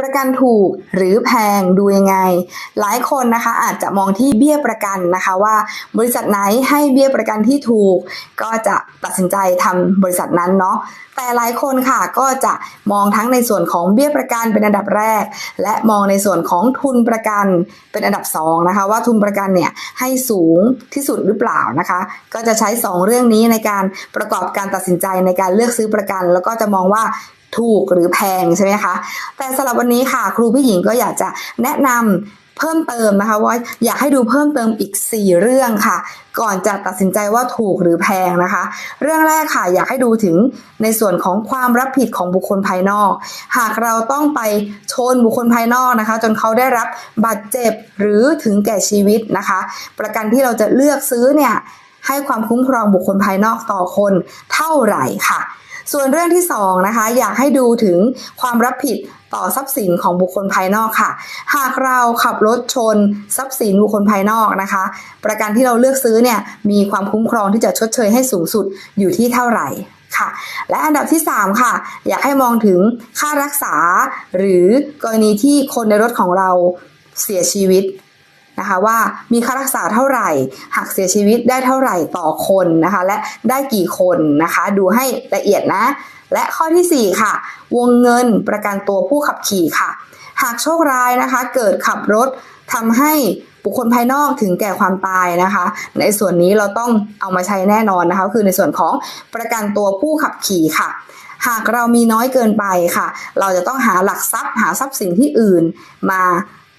ประกันถูกหรือแพงดูยังไง หลายคนนะคะอาจจะมองที่เบี้ยประกันนะคะว่า บริษัทไหนให้เบี้ยประกันที่ถูก ก็จะตัดสินใจทำบริษัทนั้นเนาะแต่หลายคนค่ะก็จะมองทั้งในส่วนของเบี้ยประกันเป็นอันดับแรก และมองในส่วนของทุนประกันเป็นอันดับสองนะคะว่าทุนประกันเนี่ยให้สูงที่สุดหรือเปล่านะคะ ก็จะใช้ 2 เรื่องนี้ในการประกอบการตัดสินใจในการเลือกซื้อประกัน แล้วก็จะมองว่า ถูกหรือแพงใช่ไหมคะ แต่สำหรับวันนี้ค่ะ ครูพี่หญิงก็อยากจะแนะนำเพิ่มเติมนะคะ ว่าอยากให้ดูเพิ่มเติมอีก 4 เรื่องค่ะ ก่อนจะตัดสินใจว่าถูกหรือแพงนะคะ เรื่องแรกค่ะอยากให้ดูถึงในส่วนของความรับผิดของบุคคลภายนอก หากเราต้องไปชนบุคคลภายนอกนะคะ จนเขาได้รับบาดเจ็บหรือถึงแก่ชีวิตนะคะ ประกันที่เราจะเลือกซื้อเนี่ยให้ความคุ้มครองบุคคลภายนอกต่อคนเท่าไหร่ค่ะ ส่วนเรื่องที่สองนะคะอยากให้ดูถึงความรับผิดต่อทรัพย์สินของบุคคลภายนอกค่ะ หากเราขับรถชนทรัพย์สินบุคคลภายนอกนะคะ ประกันที่เราเลือกซื้อเนี่ยมีความคุ้มครองที่จะชดเชยให้สูงสุดอยู่ที่เท่าไหร่ค่ะ และอันดับที่ 3 ค่ะ อยากให้มองถึงค่ารักษา หรือกรณีที่คนในรถของเราเสียชีวิต นะคะว่ามีค่ารักษาเท่าไหร่หากเสียชีวิตได้เท่าไหร่ต่อคนนะคะและได้กี่คนนะคะดูให้ละเอียดนะ และข้อทีสี่4 ค่ะ วงเงินประกันตัวผู้ขับขี่ค่ะ หากโชคร้ายนะคะเกิดขับรถทำให้บุคคลภายนอกถึงแก่ความตายนะคะ ในส่วนนี้เราต้องเอามาใช้แน่นอนนะคะคือในส่วนของประกันตัวผู้ขับขี่ค่ะหากเรามีน้อยเกินไปค่ะ เราจะต้องหาหลักทรัพย์หาทรัพย์สินที่อื่นมา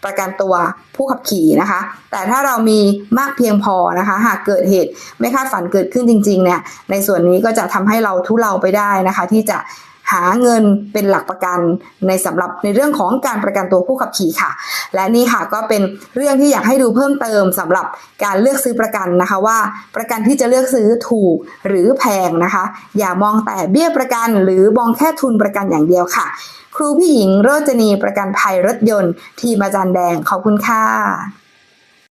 ประกันตัวผู้ขับขี่นะคะ แต่ถ้าเรามีมากเพียงพอนะคะ หากเกิดเหตุไม่คาดฝันเกิดขึ้นจริงๆเนี่ยในส่วนนี้ก็จะทำให้เราทุเลาไปได้นะคะ ที่จะ หาเงินเป็นหลักประกันในสำหรับในเรื่องของการประกันตัวผู้ขับขี่ค่ะ และนี่ค่ะก็เป็นเรื่องที่อยากให้ดูเพิ่มเติมสำหรับการเลือกซื้อประกันนะคะว่า ประกันที่จะเลือกซื้อถูกหรือแพงนะคะ อย่ามองแต่เบี้ยประกัน หรือมองแค่ทุนประกันอย่างเดียวค่ะ ครูพี่หญิงโรจนีประกันภัยรถยนต์ ทีมอาจารย์แดงขอบคุณค่ะ